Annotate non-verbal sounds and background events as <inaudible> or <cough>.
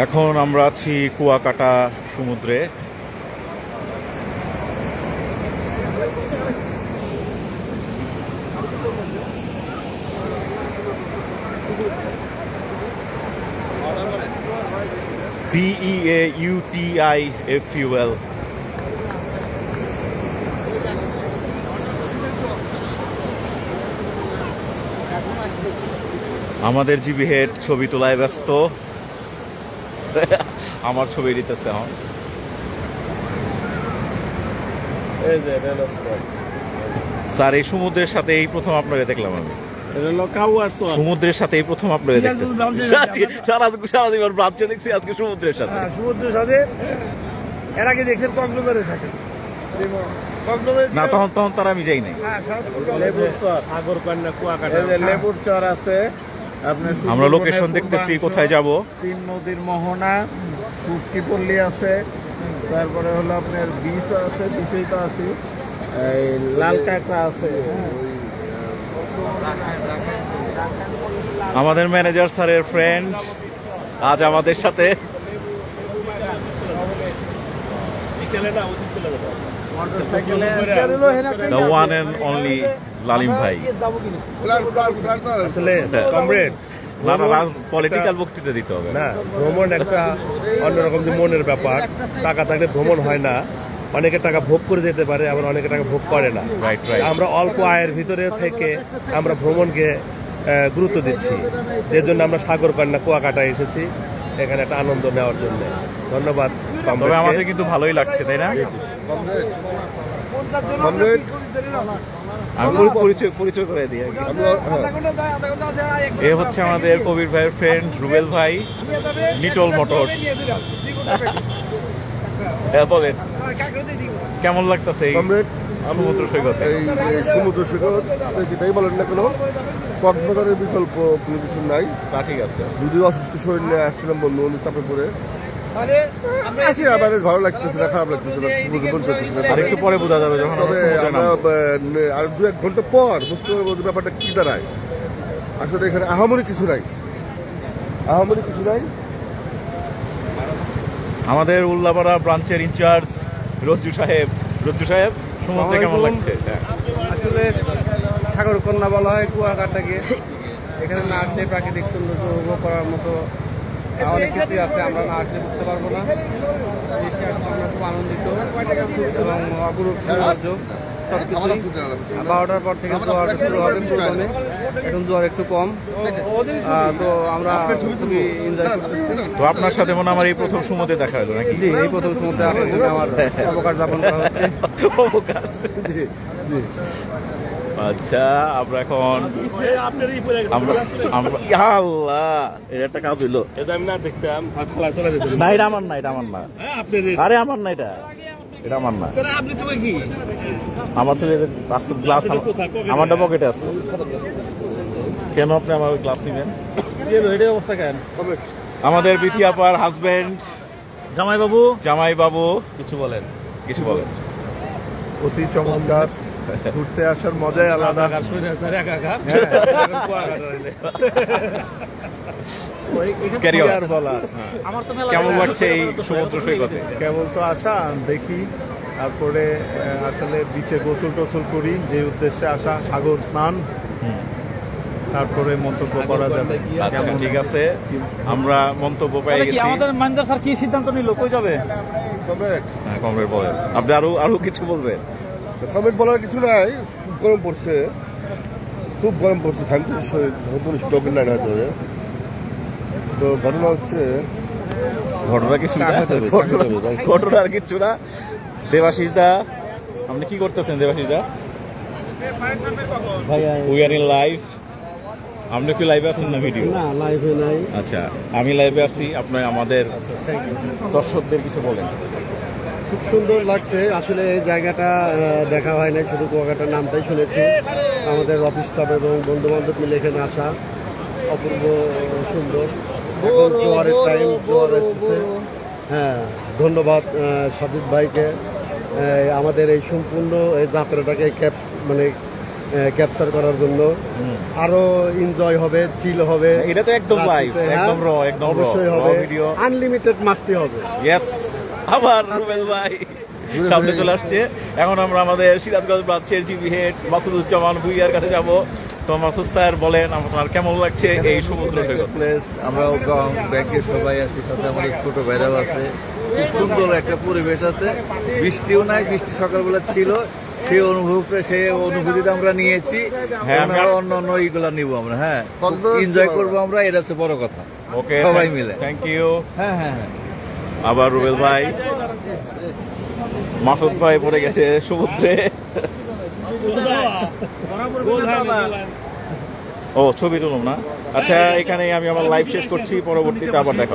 এখন আমরা আছি কুয়াকাটা সমুদ্রে। বিই এ ইউটিআই এফ আমাদের জিবি হেড ছবি তোলায় ব্যস্ত। <laughs> আমার ছবি দিতেছে এখন। এই যে। স্যার এই সমুদ্রের সাথে এই প্রথম আপনাকে দেখলাম আমি। সমুদ্রের সাথে এই প্রথম আপনাকে দেখতেছি। সারা- সারা জীবন ব্রাঞ্চে দেখছি আজকে সমুদ্রের সাথে। হ্যাঁ, সমুদ্রের সাথে। এর আগে দেখছেন কক্সবাজারের সাথে না তখন তখন তারা আমি যাই নাই। হ্যাঁ, লেবুর চর। সাগর কন্যা কুয়াকাটা। লেবুর চর আছে। আমরা লোকেশন দেখতেছি কোথায় যাব। তিন নদীর মোহনা সুটকি পল্লী আছে তারপরে হলো আপনার বিচ আছে বিচেই তো আছে। এই লাল কাঁকড়া আছে। আমাদের ম্যানেজার স্যারের ফ্রেন্ড আজ আমাদের সাথে। মোটরসাইকেলে the one and only Lalim ভাই আসলে। কমরেড না না পলিটিক্যাল বক্তৃতা দিতে হবে না ভ্রমণ একটা অন্যরকম যে মনের ব্যাপার টাকা থাকলে ভ্রমণ হয় না অনেকে টাকা ভোগ করে যেতে পারে আবার অনেকে টাকা ভোগ করে না. আমরা অল্প আয়ের ভিতরে থেকে আমরা ভ্রমণকে গুরুত্ব দিচ্ছি যে জন্য আমরা সাগর কন্যা কুয়াকাটা এসেছি এখানে একটা আনন্দ নেওয়ার জন্য। ধন্যবাদ তবে আমাদের কিন্তু ভালোই লাগছে তাই না? আমি পরিচয় পরিচয় করে দিই এ হচ্ছে আমাদের কবির ভাইয়ের ফ্রেন্ড রুবেল ভাই মোটরস হ্যাঁ বলেন। কেমন লাগতেছে এই কমরেড সমুদ্র সৈকতে। এই সমুদ্র সৈকত যেটাই বলেন না কেন? কক্সবাজারের বিকল্প কোনো কিছু নাই? তা ঠিক আছে। যদি অসুস্থ শরীর নিয়ে আসছিলাম বন্ধু বন্ধু চাপে পড়ে। আবার ভালো লাগতেছে না খারাপ লাগতেছে না না। পরে বোঝা যাবে যখন তবে আমরা আর দু এক ঘণ্টা পর বুঝতে পারব ব্যাপারটা কি দাঁড়ায়। আসলে এখানে আহামরি কিছু নাই। আহামরি কিছু নাই। আমাদের উল্লাপাড়া ব্রাঞ্চের ইনচার্জ রজ্জু সাহেব। রজ্জু সাহেব? সমুদ্রে কেমন লাগছে? হ্যাঁ। আসলে সাগর কন্যা বলা হয় কুয়াকাটাকে। এখানে না আসলে প্রাকৃতিক সৌন্দর্য উপভোগ করার মতো অনেক কিছুই আছে আমরা না আসলে বুঝতে পারব না। আমরা খুব আনন্দিত এবং অপরূপ সৌন্দর্য। বারোটার পর থেকে জোয়ার শুরু হবে পূর্বনে এখন জোয়ার একটু কম। তো আমরা খুবই এনজয় করতেছি। তো আপনার সাথে মনে হয় আমার এই প্রথম সমুদ্রে দেখা হলো নাকি? জি এই প্রথম সমুদ্রে আপনার সঙ্গে আমার অবকাশ যাপন করা হচ্ছে। <laughs> অবকাশ। আচ্ছা আমরা এখন আমরা আমরা আল্লাহ এটা একটা কাজ হইল। এটা আমি না দেখতাম আর চলে যেত। না এটা আমার না এটা আমার না। আরে আমার না এটা। এটা আমার না। আপনি চলে কি? আমার তো গ্লাস আমারটা পকেটে আছে। কেন আপনি আমার গ্লাস নিবেন অবস্থা কেন আমাদের বিথি আপার হাজবেন্ড জামাই বাবু জামাই বাবু কিছু বলেন। কিছু বলেন। অতি চমৎকার। ঘুরতে আসার মজাই আলাদা। বলা কেমন লাগছে এই সমুদ্র সৈকতে? কেবল তো আসা দেখি। তারপরে আসলে বিচে গোসল টোসল করি যে উদ্দেশ্যে আসা সাগর স্নান। তারপরে মন্তব্য করা যাবে। আচ্ছা ঠিক আছে। আমরা মন্তব্য পেয়ে গেছি। মানজার স্যার কি সিদ্ধান্ত নিল? কই যাবে? কমরেড। হ্যাঁ কমরেড বলেন। আপনি আরও আরও কিছু বলবেন? কমেন্ট বলার কিছু নাই। খুব গরম পড়ছে। খুব গরম পড়ছে। খাইতে যখন স্টক নাই না ধরে। তো ঘটনা হচ্ছে ঘটনা কিছু ঘটনা- কিছু না। দেবাশিস দা আপনি কি করতেছেন দেবাশিস দা উই আর ইন লাইভ আপনি কি লাইভে আছেন না ভিডিও না লাইফে নাই। আচ্ছা আমি লাইভে আছি আপনি আমাদের দর্শকদের কিছু বলেন। খুব সুন্দর লাগছে আসলে এই জায়গাটা দেখা হয় নাই শুধু কুয়াকাটার নামটাই শুনেছি। আমাদের অফিস স্টাফ এবং বন্ধু বান্ধব মিলে এখানে আসা অপূর্ব সুন্দর। জোয়ারের টাইম জোয়ার হ্যাঁ ধন্যবাদ সাজিদ ভাইকে। আমাদের এই সম্পূর্ণ এই যাত্রাটাকে ক্যাপ মানে ক্যাপচার করার জন্য আরও এনজয় হবে চিল হবে। এটা তো একদম live, রাত্রিতে, একদম হ্যাঁ, raw, একদম অবশ্যই হবে। video। আনলিমিটেড মাস্তি হবে। ইয়েস আবার রুবেল ভাই সামনে চলে আসছে। এখন আমরা আমাদের সিরাজগঞ্জ ব্রাঞ্চের জিবি হেড মাসুদুজ্জামান ভুইয়ার কাছে যাব। তো মাসুদ স্যার বলেন আপনার কেমন লাগছে এই সমুদ্র প্লেস আমরাও ব্যাংকে সবাই আছি সাথে আমাদের ছোট ভাইরাও আছে। খুব সুন্দর একটা পরিবেশ আছে। বৃষ্টিও নাই বৃষ্টি সকালবেলা ছিল সেই অনুভবটা সেই অনুভূতিটা আমরা নিয়েছি। হ্যাঁ, অন্য অন্য এইগুলো নিব আমরা হ্যাঁ। এনজয় করব আমরা এটা হচ্ছে বড় কথা। ওকে সবাই মিলে। থ্যাংক ইউ হ্যাঁ হ্যাঁ হ্যাঁ। আবার রুবেল ভাই। মাসুদ ভাই পড়ে গেছে সমুদ্রে। ও ছবি তুলুন না। আচ্ছা এখানে আমি আমার লাইভ শেষ করছি পরবর্তীতে আবার দেখাও